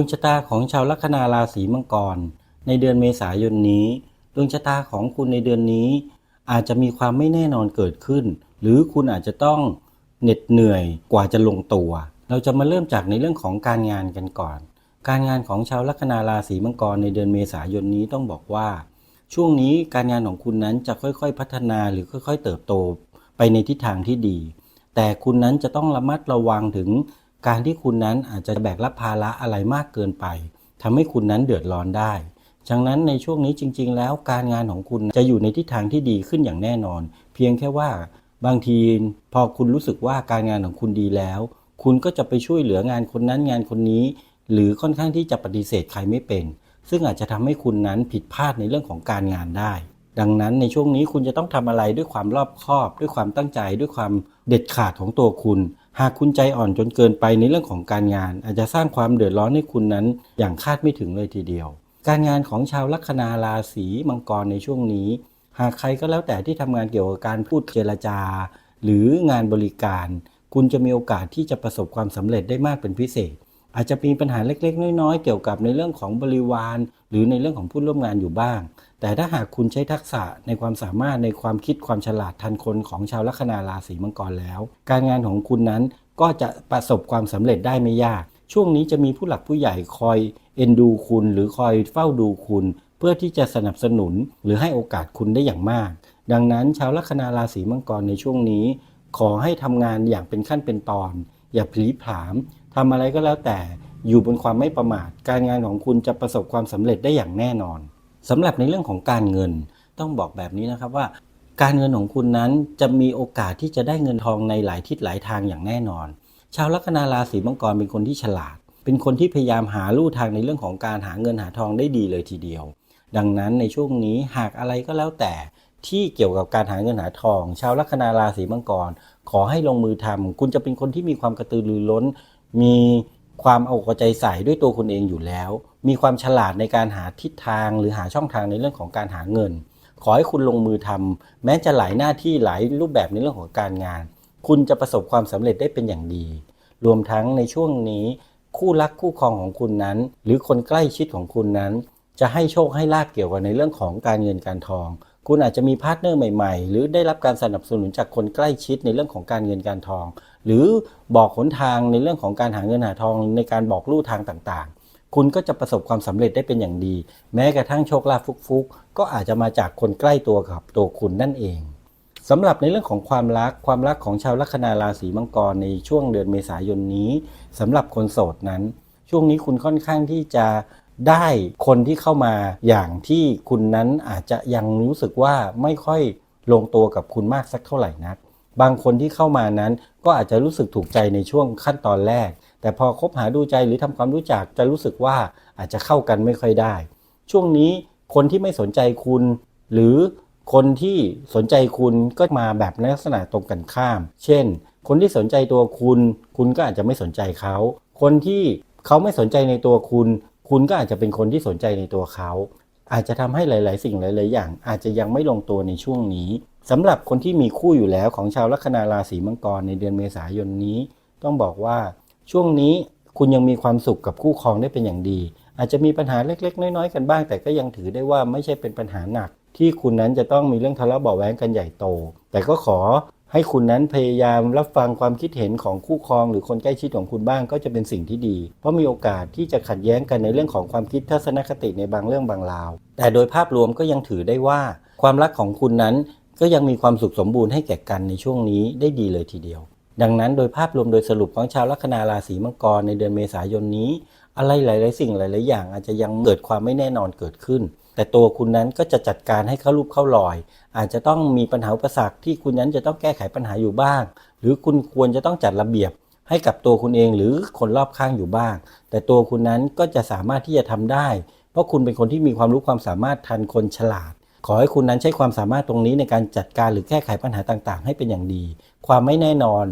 ดวงชะตาของชาวลัคนาราศีมังกร ในเดือนเมษายนนี้ ดวงชะตาของคุณในเดือนนี้ อาจจะมีความไม่แน่นอนเกิดขึ้น หรือคุณอาจจะต้องเหน็ดเหนื่อยกว่าจะลงตัว เราจะมาเริ่มจากในเรื่องของการงานกันก่อน การงานของชาวลัคนาราศีมังกรในเดือนเมษายนนี้ต้องบอกว่า ช่วงนี้การงานของคุณนั้นจะค่อยๆ พัฒนาหรือค่อย ๆ เติบโตไปในทิศทางที่ดี แต่คุณนั้นจะต้องระมัดระวังถึง การที่คุณนั้นอาจจะแบกรับภาระอะไรมากเกินไปทำให้คุณนั้นเดือดร้อนได้ฉะนั้นในช่วงนี้จริง ๆ แล้วการงานของคุณจะอยู่ในทิศทางที่ดีขึ้นอย่างแน่นอน เพียงแค่ว่าบางทีพอคุณรู้สึกว่าการงานของคุณดีแล้ว คุณก็จะไปช่วยเหลืองานคนนั้นงานคนนี้ หรือค่อนข้างที่จะปฏิเสธใครไม่เป็น ซึ่งอาจจะทำให้คุณนั้นผิดพลาดในเรื่องของการงานได้ ดังนั้นในช่วงนี้คุณจะต้องทำอะไรด้วยความรอบคอบ ด้วยความตั้งใจ ด้วยความเด็ดขาดของตัวคุณ หากคุณใจอ่อนจนเกินไปในเรื่องของการงาน อาจจะสร้างความเดือดร้อนให้คุณนั้น อย่างคาดไม่ถึงเลยทีเดียว การงานของชาวลัคนาราศีมังกรในช่วงนี้ หากใครก็แล้วแต่ที่ทำงานเกี่ยวกับการพูดเจรจา หรืองานบริการ คุณจะมีโอกาสที่จะประสบความสำเร็จได้มากเป็นพิเศษ อาจจะมีปัญหาเล็ก ๆ น้อย ๆ เกี่ยวกับในเรื่องของบริวาร หรือในเรื่องของผู้ร่วมงานอยู่บ้าง แต่ถ้าหากคุณใช้ทักษะในความสามารถในความคิดความฉลาดทันคนของชาวลัคนาราศีมังกรแล้ว การงานของคุณนั้นก็จะประสบความสำเร็จได้ไม่ยาก ช่วงนี้จะมีผู้หลักผู้ใหญ่คอยเอ็นดูคุณ หรือคอยเฝ้าดูคุณ เพื่อที่จะสนับสนุนหรือให้โอกาสคุณได้อย่างมาก ดังนั้นชาวลัคนาราศีมังกรในช่วงนี้ ขอให้ทำงานอย่างเป็นขั้นเป็นตอน อย่าพลีผลาม ทำอะไรก็แล้วแต่อยู่บนความไม่ประมาท การงานของคุณจะประสบความสำเร็จได้อย่างแน่นอนสำหรับในเรื่องของการเงินต้องบอกแบบนี้นะครับว่า การเงินของคุณนั้นจะมีโอกาสที่จะได้เงินทองในหลายทิศหลายทางอย่างแน่นอน ชาวลัคนาราศีมังกรเป็นคนที่ฉลาด เป็นคนที่พยายามหาลู่ทางในเรื่องของการหาเงินหาทองได้ดีเลยทีเดียว ดังนั้นในช่วงนี้หากอะไรก็แล้วแต่ที่เกี่ยวกับการหาเงินหาทอง ชาวลัคนาราศีมังกร ขอให้ลงมือทำคุณจะเป็นคนที่มีความกระตือรือร้น มีความเอาใจใส่ด้วยตัวคุณเองอยู่แล้ว มีความฉลาดในการหาทิศทางหรือหาช่องทางในเรื่องของการหาเงิน ขอให้คุณลงมือทำแม้จะหลายหน้าที่หลายรูปแบบในเรื่องของการงาน คุณจะประสบความสำเร็จได้เป็นอย่างดี รวมทั้งในช่วงนี้ คู่รักคู่ครองของคุณนั้น หรือคนใกล้ชิดของคุณนั้น จะให้โชคให้ลาบเกี่ยวกับในเรื่องของการเงินการทอง คุณอาจจะมีพาร์ทเนอร์ใหม่ๆ หรือได้รับการสนับสนุนจากคนใกล้ชิดในเรื่องของการเงินการทอง หรือบอกหนทางในเรื่องของการหาเงินหาทองในการบอกลู่ทางต่างๆ คุณก็จะประสบความสำเร็จได้เป็นอย่างดี แม้กระทั่งโชคลาภฟุกๆ ก็อาจจะมาจากคนใกล้ตัวกับตัวคุณนั่นเองสำหรับในเรื่องของความรักความรักของชาวลัคนาราศีมังกรในช่วงเดือนเมษายนนี้สำหรับคนโสดนั้น ช่วงนี้คุณค่อนข้างที่จะ ได้คนที่เข้ามาอย่างที่คุณนั้นอาจจะยังรู้สึกว่าไม่ค่อยลงตัวกับคุณมากสักเท่าไหร่นัก บางคนที่เข้ามานั้นก็อาจจะรู้สึกถูกใจในช่วงขั้นตอนแรก แต่พอคบหาดูใจหรือทำความรู้จักจะรู้สึกว่าอาจจะเข้ากันไม่ค่อยได้ ช่วงนี้คนที่ไม่สนใจคุณ หรือคนที่สนใจคุณก็มาแบบในลักษณะตรงกันข้าม เช่น คนที่สนใจตัวคุณ คุณก็อาจจะไม่สนใจเขา คนที่เขาไม่สนใจในตัวคุณ คุณก็อาจจะเป็นคนที่สนใจในตัวเขา อาจจะทำให้หลาย ๆ สิ่งหลาย ๆ อย่าง อาจจะยังไม่ลงตัวในช่วงนี้สำหรับคนที่มีคู่อยู่แล้วของชาวลัคนาราศีมังกรในเดือนเมษายนนี้ ต้องบอกว่าช่วงนี้คุณยังมีความสุขกับคู่ครองได้เป็นอย่างดี อาจจะมีปัญหาเล็ก ๆ น้อย ๆ กันบ้าง แต่ก็ยังถือได้ว่าไม่ใช่เป็นปัญหาหนัก ที่คุณนั้นจะต้องมีเรื่องทะเลาะเบาะแว้งกันใหญ่โต แต่ก็ขอ ให้คุณนั้นพยายามรับฟังความคิดเห็นของคู่ครอง หรือคนใกล้ชิดของคุณบ้างก็จะเป็นสิ่งที่ดี เพราะมีโอกาสที่จะขัดแย้งกันในเรื่องของความคิดทัศนคติในบางเรื่องบางราว แต่โดยภาพรวมก็ยังถือได้ว่า ความรักของคุณนั้นก็ยังมีความสุขสมบูรณ์ให้แก่กันในช่วงนี้ได้ดีเลยทีเดียว ดังนั้นโดยภาพรวมโดยสรุปของชาวลัคนาราศีมังกรในเดือนเมษายนนี้ อะไรหลาย ๆ สิ่งหลาย ๆ อย่างอาจจะยังเกิดความไม่แน่นอนเกิดขึ้น แต่ตัวคุณนั้นก็จะจัดการให้เข้ารูปเข้ารอย อาจจะต้องมีปัญหาอุปสรรคที่คุณนั้นจะต้องแก้ไขปัญหาอยู่บ้าง หรือคุณควรจะต้องจัดระเบียบให้กับตัวคุณเองหรือคนรอบข้างอยู่บ้าง แต่ตัวคุณนั้นก็จะสามารถที่จะทำได้ เพราะคุณเป็นคนที่มีความรู้ความสามารถทันคนฉลาด ขอให้คุณนั้นใช้ความสามารถตรงนี้ในการจัดการหรือแก้ไขปัญหาต่างๆ ให้เป็นอย่างดี ความไม่แน่นอน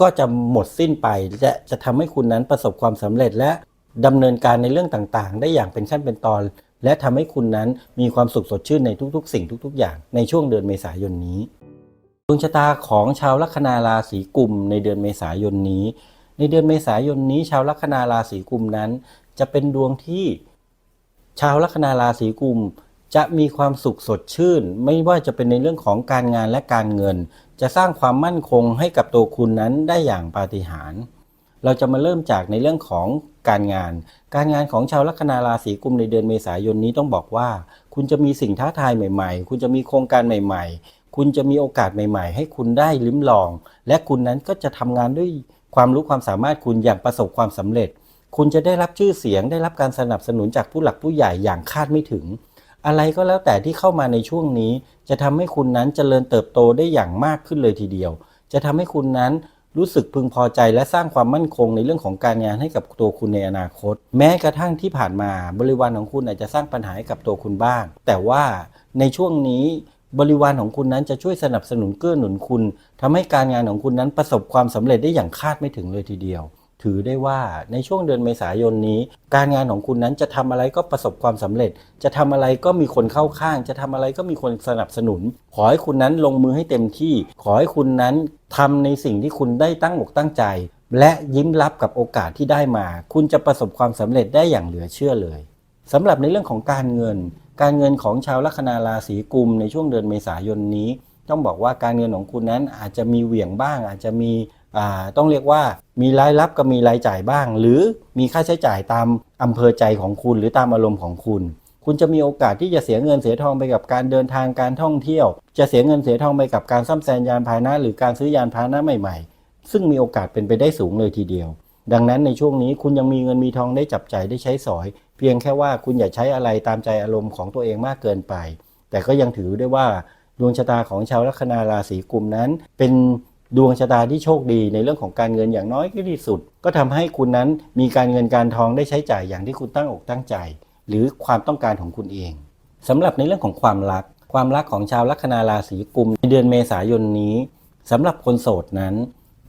ก็จะหมดสิ้นไปและจะทำให้คุณนั้นประสบความสำเร็จและดำเนินการในเรื่องต่างๆ ได้อย่างเป็นขั้นเป็นตอน และทำให้คุณนั้นมีความสุขสดชื่นในทุกๆ สิ่งทุก ๆ อย่างในช่วงเดือนเมษายนนี้ดวงชะตาของชาวลัคนาราศีกุมในเดือนเมษายนนี้ ในเดือนเมษายนนี้ ชาวลัคนาราศีกุมนั้น จะเป็นดวงที่ ชาวลัคนาราศีกุมจะมีความสุขสดชื่น ไม่ว่าจะเป็นในเรื่องของการงานและการเงิน จะสร้างความมั่นคงให้กับตัวคุณนั้นได้อย่างปาฏิหาริย์ เราจะมาเริ่มจากในเรื่องของการงาน การงานของชาวลัคนาราศีกุมในเดือนเมษายนนี้ต้องบอกว่า คุณจะมีสิ่งท้าทายใหม่ ๆ คุณจะมีโครงการใหม่ ๆ คุณจะมีโอกาสใหม่ ๆ ให้คุณได้ลิ้มลอง และคุณนั้นก็จะทำงานด้วยความรู้ความสามารถคุณอย่างประสบความสำเร็จ คุณจะได้รับชื่อเสียงได้รับการสนับสนุนจากผู้หลักผู้ใหญ่อย่างคาดไม่ถึง อะไรก็แล้วแต่ที่เข้ามาในช่วงนี้ จะทำให้คุณนั้นเจริญเติบโตได้อย่างมากขึ้นเลยทีเดียว จะทำให้คุณนั้น รู้สึกพึงพอใจและสร้างความมั่นคงในเรื่องของการงานให้กับตัวคุณในอนาคต แม้กระทั่งที่ผ่านมาบริวารของคุณอาจจะสร้างปัญหาให้กับตัวคุณบ้าง แต่ว่าในช่วงนี้บริวารของคุณนั้นจะช่วยสนับสนุนเกื้อหนุนคุณทำให้การงานของคุณนั้นประสบความสำเร็จได้อย่างคาดไม่ถึงเลยทีเดียว ถือได้ว่าในช่วงเดือนเมษายนนี้ การงานของคุณนั้นจะทำอะไรก็ประสบความสำเร็จ จะทำอะไรก็มีคนเข้าข้าง จะทำอะไรก็มีคนสนับสนุน ขอให้คุณนั้นลงมือให้เต็มที่ ขอให้คุณนั้นทำในสิ่งที่คุณได้ตั้งอกตั้งใจ และยิ้มรับกับโอกาสที่ได้มา คุณจะประสบความสำเร็จได้อย่างเหลือเชื่อเลยสำหรับในเรื่องของการเงิน การเงินของชาวลัคนาราศีกุมในช่วงเดือนเมษายนนี้ ต้องบอกว่าการเงินของคุณนั้นอาจจะมีเหวี่ยงบ้าง อาจจะมี ต้องเรียกว่ามีรายรับกับมีรายจ่ายบ้าง หรือมีค่าใช้จ่ายตามอำเภอใจของคุณหรือตามอารมณ์ของคุณ คุณจะมีโอกาสที่จะเสียเงินเสียทองไปกับการเดินทางการท่องเที่ยว จะเสียเงินเสียทองไปกับการซ่อมแซมยานพาหนะ หรือการซื้อยานพาหนะใหม่ๆ ซึ่งมีโอกาสเป็นไปได้สูงเลยทีเดียว ดังนั้นในช่วงนี้คุณยังมีเงินมีทองได้จับจ่ายได้ใช้สอย เพียงแค่ว่าคุณอย่าใช้อะไรตามใจอารมณ์ของตัวเองมากเกินไป แต่ก็ยังถือได้ว่าดวงชะตาของชาวลัคนาราศีกุมนั้น เป็น ดวงชะตาที่โชคดีในเรื่องของการเงินอย่างน้อยที่สุด ก็ทำให้คุณนั้นมีการเงินการทองได้ใช้จ่ายอย่างที่คุณตั้งอกตั้งใจ หรือความต้องการของคุณเองสำหรับในเรื่องของความรัก ความรักของชาวลัคนาราศีกุมในเดือนเมษายนนี้สำหรับคนโสดนั้น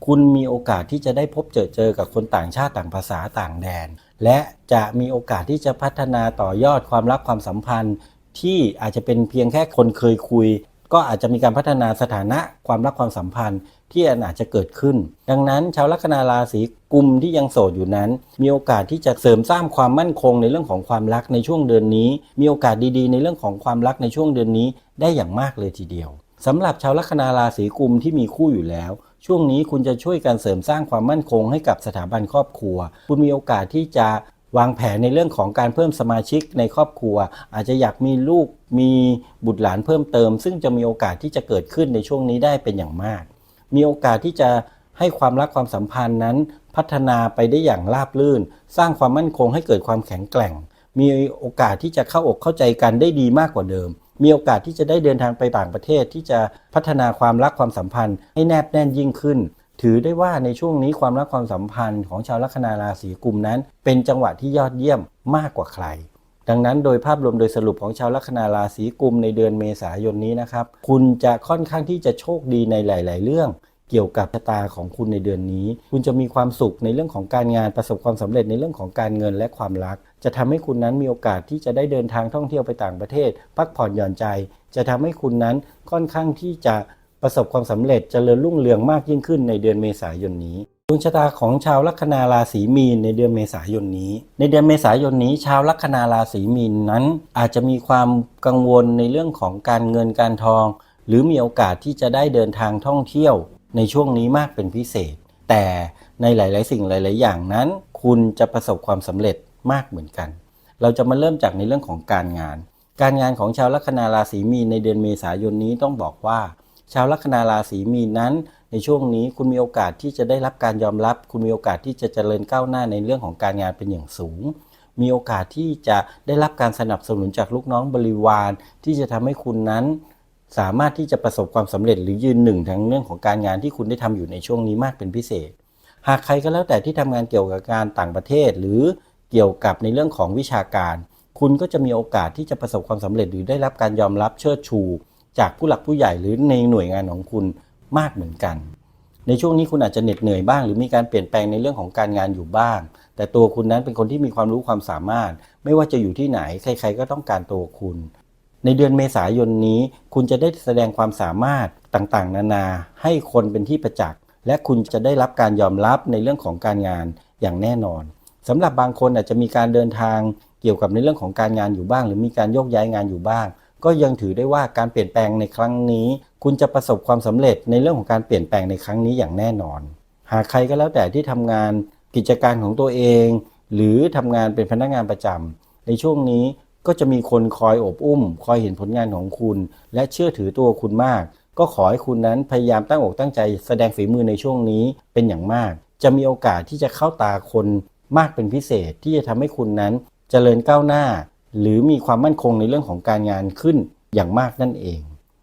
คุณมีโอกาสที่จะได้พบเจอเจอกับคนต่างชาติต่างภาษาต่างแดน และจะมีโอกาสที่จะพัฒนาต่อยอดความรักความสัมพันธ์ ที่อาจจะเป็นเพียงแค่คนเคยคุย ก็อาจจะมีการพัฒนาสถานะความรักความสัมพันธ์ ที่อาจจะเกิดขึ้น ดังนั้นชาวลัคนาราศีกุมที่ยังโสดอยู่นั้น มีโอกาสที่จะเสริมสร้างความมั่นคงในเรื่องของความรักในช่วงเดือนนี้ มีโอกาสดีๆ ในเรื่องของความรักในช่วงเดือนนี้ได้อย่างมากเลยทีเดียวสำหรับชาวลัคนาราศีกุมที่มีคู่อยู่แล้ว ช่วงนี้คุณจะช่วยกันเสริมสร้างความมั่นคงให้กับสถาบันครอบครัว คุณมีโอกาสที่จะวางแผนในเรื่องของการเพิ่มสมาชิกในครอบครัว อาจจะอยากมีลูกมีบุตรหลานเพิ่มเติม ซึ่งจะมีโอกาสที่จะเกิดขึ้นในช่วงนี้ได้เป็นอย่างมาก มีโอกาสที่จะให้ความรักความสัมพันธ์นั้น พัฒนาไปได้อย่างราบรื่น สร้างความมั่นคงให้เกิดความแข็งแกร่ง มีโอกาสที่จะเข้าอกเข้าใจกันได้ดีมากกว่าเดิม มีโอกาสที่จะได้เดินทางไปต่างประเทศที่จะพัฒนาความรักความสัมพันธ์ ให้แนบแน่นยิ่งขึ้น ถือได้ว่าในช่วงนี้ความรักความสัมพันธ์ของชาวลัคนาราศีกุมนั้น เป็นจังหวะที่ยอดเยี่ยมมากกว่าใคร ดังนั้นโดยภาพรวมโดยสรุปของชาวลัคนาราศีกุมในเดือนเมษายนนี้นะครับ คุณจะค่อนข้างที่จะโชคดีในหลาย ๆ เรื่องเกี่ยวกับชะตาของคุณในเดือนนี้ คุณจะมีความสุขในเรื่องของการงานประสบความสำเร็จในเรื่องของการเงินและความรัก จะทำให้คุณนั้นมีโอกาสที่จะได้เดินทางท่องเที่ยวไปต่างประเทศ พักผ่อนหย่อนใจ จะทำให้คุณนั้นค่อนข้างที่จะประสบความสำเร็จเจริญรุ่งเรืองมากยิ่งขึ้นในเดือนเมษายนนี้ ดวงชะตาของชาวลัคนาราศีมีนในเดือนเมษายนนี้ ในเดือนเมษายนนี้ ชาวลัคนาราศีมีนนั้น อาจจะมีความกังวลในเรื่องของการเงินการทอง หรือมีโอกาสที่จะได้เดินทางท่องเที่ยวในช่วงนี้มากเป็นพิเศษ แต่ในหลาย ๆ สิ่งหลาย ๆ อย่างนั้น คุณจะประสบความสำเร็จมากเหมือนกัน เราจะมาเริ่มจากในเรื่องของการงาน การงานของชาวลัคนาราศีมีนในเดือนเมษายนนี้ต้องบอกว่า ชาวลัคนาราศีมีนนั้น ในช่วงนี้คุณมีโอกาสที่จะได้รับการยอมรับ คุณมีโอกาสที่จะเจริญก้าวหน้าในเรื่องของการงานเป็นอย่างสูง มีโอกาสที่จะได้รับการสนับสนุนจากลูกน้องบริวาร ที่จะทำให้คุณนั้น สามารถที่จะประสบความสำเร็จหรือยืนหนึ่งทั้งเรื่องของการงานที่คุณได้ทำอยู่ในช่วงนี้มากเป็นพิเศษ หากใครก็แล้วแต่ที่ทำงานเกี่ยวกับการต่างประเทศ หรือเกี่ยวกับในเรื่องของวิชาการ คุณก็จะมีโอกาสที่จะประสบความสำเร็จหรือได้รับการยอมรับเชิดชู จากผู้หลักผู้ใหญ่หรือในหน่วยงานของคุณ มากเหมือนกัน ในช่วงนี้คุณอาจจะเหน็ดเหนื่อยบ้าง หรือมีการเปลี่ยนแปลงในเรื่องของการงานอยู่บ้าง แต่ตัวคุณนั้นเป็นคนที่มีความรู้ความสามารถ ไม่ว่าจะอยู่ที่ไหน ใคร ๆ ก็ต้องการตัวคุณ ในเดือนเมษายนนี้ คุณจะได้แสดงความสามารถต่างๆ นานา ให้คนเป็นที่ประจักษ์และคุณจะได้รับการยอมรับในเรื่องของการงานอย่างแน่นอนสำหรับบางคนอาจจะมีการเดินทางเกี่ยวกับในเรื่องของการงานอยู่บ้าง หรือมีการโยกย้ายงานอยู่บ้าง ก็ยังถือได้ว่าการเปลี่ยนแปลงในครั้งนี้ คุณจะประสบความสำเร็จในเรื่องของการเปลี่ยนแปลงในครั้งนี้อย่างแน่นอน หากใครก็แล้วแต่ที่ทำงานกิจการของตัวเอง หรือทำงานเป็นพนักงานประจำในช่วงนี้ก็จะมีคนคอยอบอุ้ม คอยเห็นผลงานของคุณ และเชื่อถือตัวคุณมาก ก็ขอให้คุณนั้นพยายามตั้งอกตั้งใจ แสดงฝีมือในช่วงนี้เป็นอย่างมาก จะมีโอกาสที่จะเข้าตาคนมากเป็นพิเศษที่จะทำให้คุณนั้นเจริญก้าวหน้า หรือมีความมั่นคงในเรื่องของการงานขึ้นอย่างมากนั่นเอง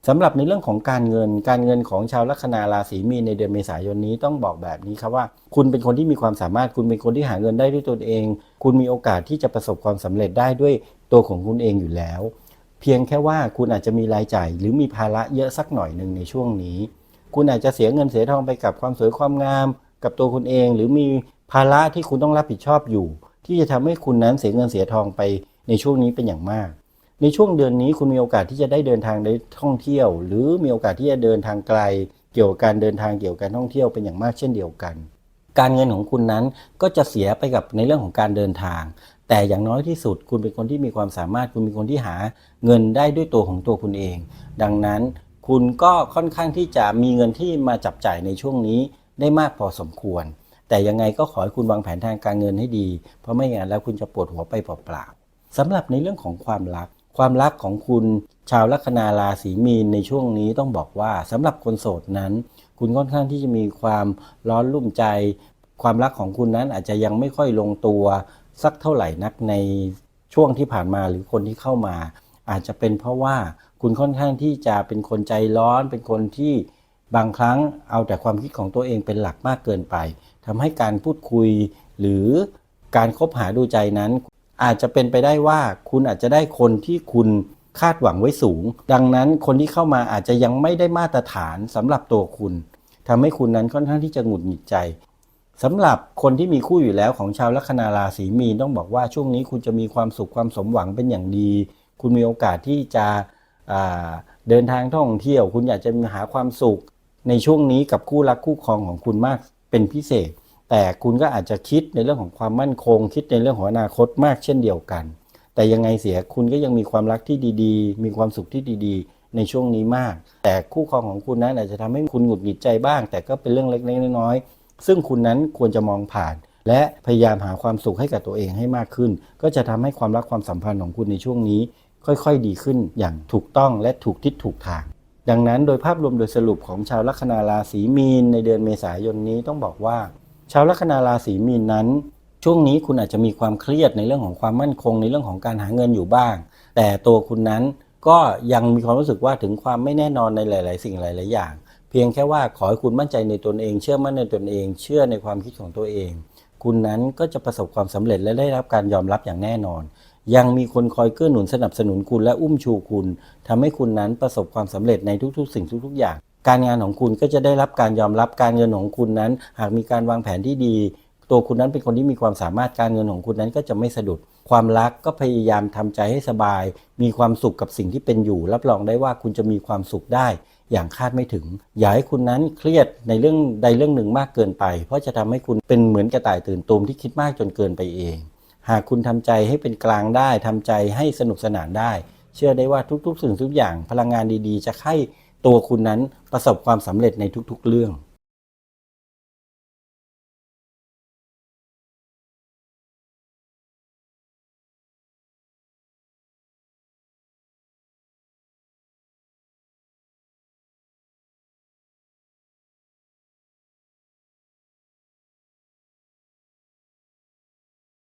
สำหรับในเรื่องของการเงิน การเงินของชาวลัคนาราศีมีนในเดือนเมษายนนี้ต้องบอกแบบนี้ครับว่า คุณเป็นคนที่มีความสามารถคุณเป็นคนที่หาเงินได้ด้วยตนเอง คุณมีโอกาสที่จะประสบความสำเร็จได้ด้วยตัวของคุณเองอยู่แล้ว เพียงแค่ว่าคุณอาจจะมีรายจ่าย หรือมีภาระเยอะสักหน่อยหนึ่งในช่วงนี้ คุณอาจจะเสียเงินเสียทองไปกับความสวยความงาม กับตัวคุณเอง หรือมีภาระที่คุณต้องรับผิดชอบอยู่ ที่จะทำให้คุณนั้นเสียเงินเสียทองไป ในช่วงนี้เป็นอย่างมาก ในช่วงเดือนนี้คุณมีโอกาสที่จะได้เดินทางได้ท่องเที่ยว หรือมีโอกาสที่จะเดินทางไกล เกี่ยวกับการเดินทางเกี่ยวกับการท่องเที่ยวเป็นอย่างมากเช่นเดียวกัน การเงินของคุณนั้นก็จะเสียไปกับในเรื่องของการเดินทาง แต่อย่างน้อยที่สุดคุณเป็นคนที่มีความสามารถคุณเป็นคนที่หาเงินได้ด้วยตัวของตัวคุณเอง ดังนั้นคุณก็ค่อนข้างที่จะมีเงินที่มาจับจ่ายในช่วงนี้ได้มากพอสมควร แต่ยังไงก็ขอให้คุณวางแผนทางการเงินให้ดี เพราะไม่อย่างนั้นแล้วคุณจะปวดหัวไปเปล่าๆ สำหรับในเรื่องของความรัก ความรักของคุณชาวลัคนาราศีมีนในช่วงนี้ต้องบอกว่าสำหรับคนโสดนั้น คุณค่อนข้างที่จะมีความร้อนรุ่มใจ ความรักของคุณนั้นอาจจะยังไม่ค่อยลงตัวสักเท่าไหร่นักในช่วงที่ผ่านมาหรือคนที่เข้ามา อาจจะเป็นเพราะว่าคุณค่อนข้างที่จะเป็นคนใจร้อน เป็นคนที่บางครั้งเอาแต่ความคิดของตัวเองเป็นหลักมากเกินไปทำให้การพูดคุยหรือการคบหาดูใจนั้น อาจจะเป็นไปได้ว่าคุณอาจจะได้คนที่คุณคาดหวังไว้สูง ดังนั้นคนที่เข้ามาอาจจะยังไม่ได้มาตรฐานสำหรับตัวคุณทำให้คุณนั้นค่อนข้างที่จะหงุดหงิดใจสำหรับคนที่มีคู่อยู่แล้วของชาวลัคนาราศีมีนต้องบอกว่าช่วงนี้คุณจะมีความสุขความสมหวังเป็นอย่างดี คุณมีโอกาสที่จะเดินทางท่องเที่ยว คุณอยากจะหาความสุขในช่วงนี้กับคู่รักคู่ครองของคุณมากเป็นพิเศษ แต่คุณก็อาจจะคิดในเรื่องของความมั่นคง คิดในเรื่องของอนาคตมากเช่นเดียวกัน แต่ยังไงเสียคุณก็ยังมีความรักที่ดีๆ มีความสุขที่ดีๆ ในช่วงนี้มาก แต่คู่ครองของคุณนั้นอาจจะทำให้คุณหงุดหงิดใจบ้าง แต่ก็เป็นเรื่องเล็กๆน้อยๆซึ่งคุณนั้นควรจะมองผ่าน และพยายามหาความสุขให้กับตัวเองให้มากขึ้น ก็จะทำให้ความรักความสัมพันธ์ของคุณในช่วงนี้ ค่อยๆ ดีขึ้นอย่างถูกต้องและถูกทิศถูกทางดังนั้นโดยภาพรวมโดยสรุปของชาวลัคนาราศีมีนในเดือนเมษายนนี้ต้องบอกว่า ชาวลัคนาราศีมีนนั้น ช่วงนี้คุณอาจจะมีความเครียดในเรื่องของความมั่นคงในเรื่องของการหาเงินอยู่บ้าง แต่ตัวคุณนั้นก็ยังมีความรู้สึกว่าถึงความไม่แน่นอนในหลาย ๆ สิ่งหลาย ๆ อย่าง เพียงแค่ว่าขอให้คุณมั่นใจในตนเอง เชื่อมั่นในตนเอง เชื่อในความคิดของตัวเอง คุณนั้นก็จะประสบความสำเร็จและได้รับการยอมรับอย่างแน่นอน ยังมีคนคอยเกื้อหนุนสนับสนุนคุณและอุ้มชูคุณทำให้คุณนั้นประสบความสำเร็จในทุก ๆ สิ่งทุก ๆ อย่าง การงานของคุณก็จะได้รับการยอมรับการเงินของคุณนั้น หากมีการวางแผนที่ดี ตัวคุณนั้นเป็นคนที่มีความสามารถการเงินของคุณนั้นก็จะไม่สะดุด ความรักก็พยายามทำใจให้สบาย มีความสุขกับสิ่งที่เป็นอยู่ รับรองได้ว่าคุณจะมีความสุขได้ อย่างคาดไม่ถึง อย่าให้คุณนั้นเครียดในเรื่องใดเรื่องหนึ่งมากเกินไป เพราะจะทำให้คุณเป็นเหมือนกระต่ายตื่นตูมที่คิดมากจนเกินไปเอง หากคุณทำใจให้เป็นกลางได้ทำใจให้สนุกสนานได้ เชื่อได้ว่าทุกๆ สิ่งทุกอย่างพลังงานดีๆ จะให้ ตัวคุณนั้นประสบความสำเร็จในทุกๆเรื่อง